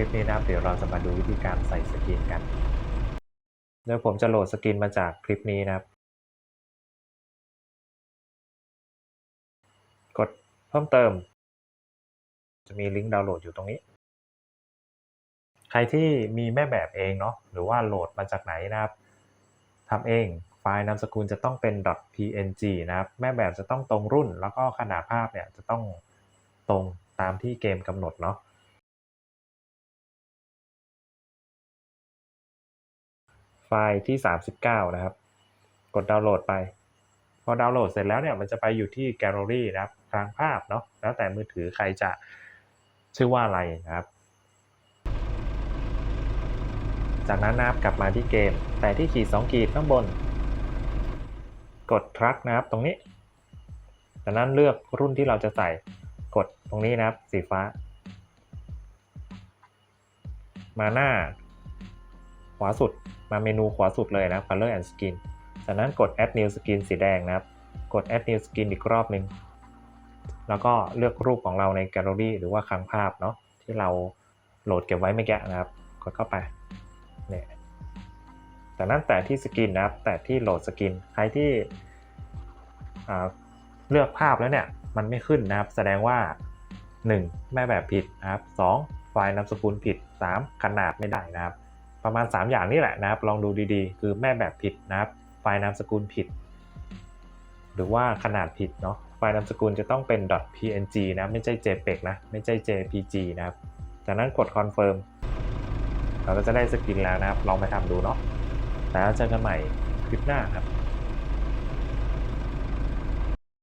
ลิปนี้นะครับ เดี๋ยวเราจะมาดูวิธีการใส่สกินกันโดยผมจะโหลดสกินมาจากคลิปนี้นะครับ กดเพิ่มเติม จะมีลิงก์ดาวน์โหลดอยู่ตรงนี้ ใครที่มีแม่แบบเองเนาะ หรือว่าโหลดมาจากไหนนะครับทำเองไฟล์นามสกุลจะต้องเป็น .png นะครับ แม่แบบจะต้องตรงรุ่น แล้วก็ขนาดภาพเนี่ยจะต้องตรงตามที่เกมกำหนดเนาะ ไฟล์ที่ 39 นะครับ กดดาวน์โหลดไป พอดาวน์โหลดเสร็จแล้วเนี่ยมันจะไปอยู่ที่แกลเลอรี่นะครับกลางภาพเนาะแล้วแต่มือถือใครจะชื่อว่าอะไรนะครับ จากนั้นนะครับกลับมาที่เกม แต่ที่ขีด2ขีดข้างบน กด track นะครับตรงนี้ จากนั้นเลือกรุ่นที่เราจะใส่กดตรงนี้นะครับสีฟ้า มาหน้า ขวาสุดมาเมนูขวาสุดเลยนะ color and skin จากนั้นกด add new skin สีแดงนะครับ กด add new skin อีกรอบหนึ่งแล้วก็เลือกรูปของเราในแกลเลอรี่หรือว่าคลังภาพเนาะที่เราโหลดเก็บไว้เมื่อกี้นะครับ กดเข้าไปเนี่ยจากนั้นแตะที่สกินนะครับ แตะที่โหลดสกิน ใครที่อ่าเลือกภาพแล้วเนี่ย มันไม่ขึ้นนะครับ แสดงว่า 1. แม่แบบผิดนะครับ 2. ไฟล์นามสกุลผิด 3. ขนาดไม่ได้นะครับ ประมาณ 3 อย่างนี่แหละนะครับ ลองดูดีๆ คือแม่แบบผิดนะครับ ไฟล์นามสกุลผิด หรือว่าขนาดผิดเนาะ ไฟล์นามสกุลจะต้องเป็น .png นะ ไม่ใช่ jpeg นะ ไม่ใช่ jpg นะครับ จากนั้นกด confirm เราก็จะได้สกินแล้วนะครับ ลองไปทำดูเนาะ แล้วเจอกันใหม่คลิปหน้าครับ